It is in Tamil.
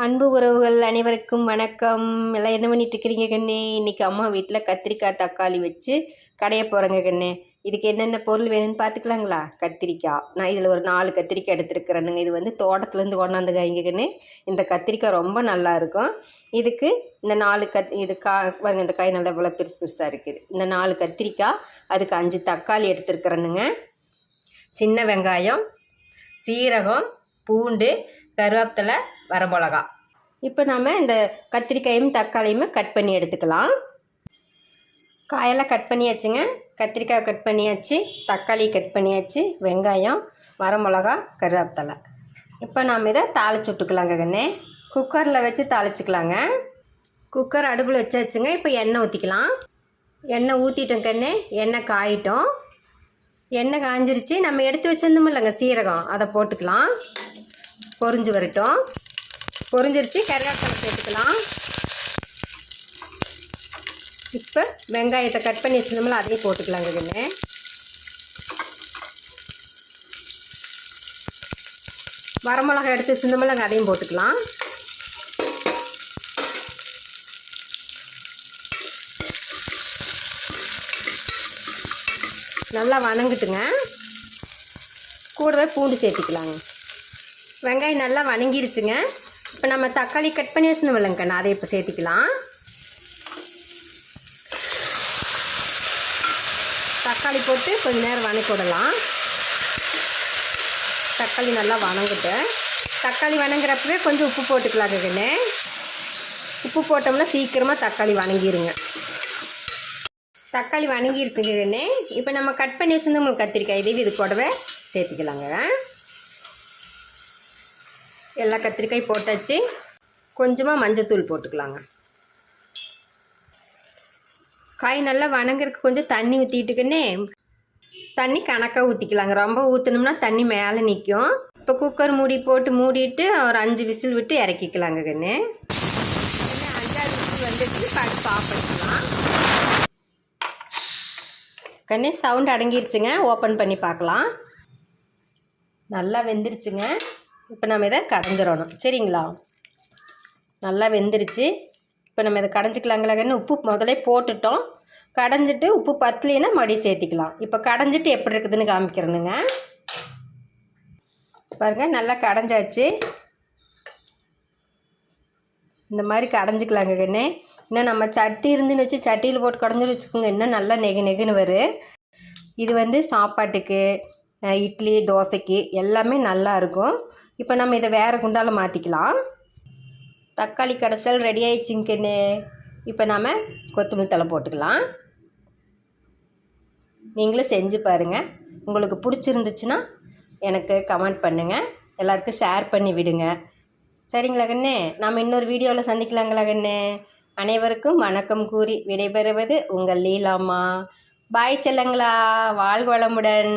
அன்பு உறவுகள் அனைவருக்கும் வணக்கம். எல்லாம் என்ன பண்ணிட்டு இருக்கிறீங்க கண்ணே? இன்னைக்கு அம்மா வீட்டில் கத்திரிக்காய் தக்காளி வச்சு கடைய போகிறேங்க கண்ணே. இதுக்கு என்னென்ன பொருள் வேணும்னு பார்த்துக்கலாங்களா கத்திரிக்காய். நான் இதில் ஒரு நாலு கத்திரிக்காய் எடுத்துருக்குறேனுங்க. இது வந்து தோட்டத்துலேருந்து கொண்டாந்து காய்ங்க கண்ணே. இந்த கத்திரிக்காய் ரொம்ப நல்லா இருக்கும் இதுக்கு இந்த நாலு கத் இது கா பாருங்க இந்த காய் நல்லா இவ்வளோ பெருசு பெருசாக இருக்குது. இந்த நாலு கத்திரிக்காய் அதுக்கு அஞ்சு தக்காளி எடுத்துருக்குறேனுங்க. சின்ன வெங்காயம் சீரகம் பூண்டு கருவேப்பிலை வரமிளகா. இப்போ நம்ம இந்த கத்திரிக்காயும் தக்காளியுமே கட் பண்ணி எடுத்துக்கலாம். காயெல்லாம் கட் பண்ணியாச்சுங்க. கத்திரிக்காய் கட் பண்ணியாச்சு தக்காளி கட் பண்ணியாச்சு வெங்காயம் வரமிளகா கருவேப்பிலை. இப்போ நாம் இதை தாளிச்சு விட்டுக்கலாங்க கண்ணே. குக்கரில் வச்சு தாளிச்சுக்கலாங்க. குக்கர் அடுப்பில் வச்சாச்சுங்க. இப்போ எண்ணெய் ஊற்றிக்கலாம் எண்ணெய் ஊற்றிட்டோம் கண்ணே. எண்ணெய் காயிட்டோம். எண்ணெய் காஞ்சிருச்சு. நம்ம எடுத்து வச்சுருந்தோம் இல்லைங்க சீரகம். அதை போட்டுக்கலாம். பொறிஞ்சு வரட்டும். பொரிஞ்சிருச்சு. கருவேப்பிலை சேர்த்துக்கலாம். இப்போ வெங்காயத்தை கட் பண்ணி வச்சுருந்தோம்ல அதையும் போட்டுக்கலாங்க இதுன்னு வரமிளகா எடுத்து வச்சிருந்தோம்லங்க அதையும் போட்டுக்கலாம். நல்லா வணங்கிட்டுங்க. கூடவே பூண்டு சேர்த்துக்கலாங்க. வெங்காயம் நல்லா வணங்கிருச்சுங்க. இப்போ நம்ம தக்காளி கட் பண்ணி வச்சுருந்தோம் இல்லைங்கண்ணா அதை இப்போ சேர்த்துக்கலாம். தக்காளி போட்டு கொஞ்ச நேரம் வணக்கி விடலாம். தக்காளி நல்லா வணங்கிட்டு தக்காளி வணங்குறப்பவே கொஞ்சம் உப்பு போட்டுக்கலாம் கண்ணே. உப்பு போட்டோம்னா சீக்கிரமாக தக்காளி வணங்கிருங்க. தக்காளி வணங்கிருச்சுங்க கண்ணே. இப்போ நம்ம கட் பண்ணி வச்சுருந்தோம் கத்திரிக்காய் இதே இது கூடவே சேர்த்துக்கலாங்க. எல்லா கத்திரிக்காய் போட்டாச்சு. கொஞ்சமாக மஞ்சத்தூள் போட்டுக்கலாங்க. காய் நல்லா வணங்குறதுக்கு கொஞ்சம் தண்ணி ஊற்றிட்டுக்குன்னே தண்ணி கணக்காக ஊற்றிக்கலாங்க ரொம்ப ஊற்றினோம்னா தண்ணி மேலே நிற்கும் இப்போ குக்கர் மூடி போட்டு மூடிட்டு ஒரு அஞ்சு விசில் விட்டு இறக்கிக்கலாங்க கண்ணு. அஞ்சாறு விசில் வந்துட்டு படுப்பு ஆஃப் பண்ணிக்கலாம். கண்ணு சவுண்ட் அடங்கிருச்சுங்க. ஓப்பன் பண்ணி பார்க்கலாம். நல்லா வெந்துருச்சுங்க. இப்போ நம்ம இதை கடைஞ்சிடணும் சரிங்களா? நல்லா வெந்துருச்சு. இப்போ நம்ம இதை கடைஞ்சிக்கலாங்களா கண்ணு உப்பு முதல்ல போட்டுட்டோம். கடைஞ்சிட்டு உப்பு பத்தலைன்னா மறுபடியும் சேர்த்திக்கலாம். இப்போ கடைஞ்சிட்டு எப்படி இருக்குதுன்னு காமிக்கிறேனுங்க. பாருங்கள் நல்லா கடைஞ்சாச்சு. இந்த மாதிரி கடைஞ்சிக்கலாங்க கண்ணு. இன்னும் நம்ம சட்டி இருந்துன்னு வச்சு சட்டியில் போட்டு கடைஞ்சி வச்சுக்கோங்க இன்னும் நல்லா நெகு நெகுன்னு வரும். இது வந்து சாப்பாட்டுக்கு இட்லி தோசைக்கு எல்லாமே நல்லா இருக்கும். இப்போ நம்ம இதை வேறு குண்டால் மாற்றிக்கலாம் தக்காளி கடைசல் ரெடி ஆயிடுச்சுங்கன்னு. இப்போ நாம் கொத்தமல்லி தழை போட்டுக்கலாம். நீங்களும் செஞ்சு பாருங்கள் உங்களுக்கு பிடிச்சிருந்துச்சுன்னா எனக்கு கமெண்ட் பண்ணுங்கள் எல்லாருக்கும் ஷேர் பண்ணி விடுங்க. சரிங்களா கண்ணு? நாம் இன்னொரு வீடியோவில் சந்திக்கலாங்களா கண்ணு? அனைவருக்கும் வணக்கம் கூறி விடைபெறுவது உங்கள் லீலாம்மா. பாய் செல்லங்களா. வாழ்க வளமுடன்.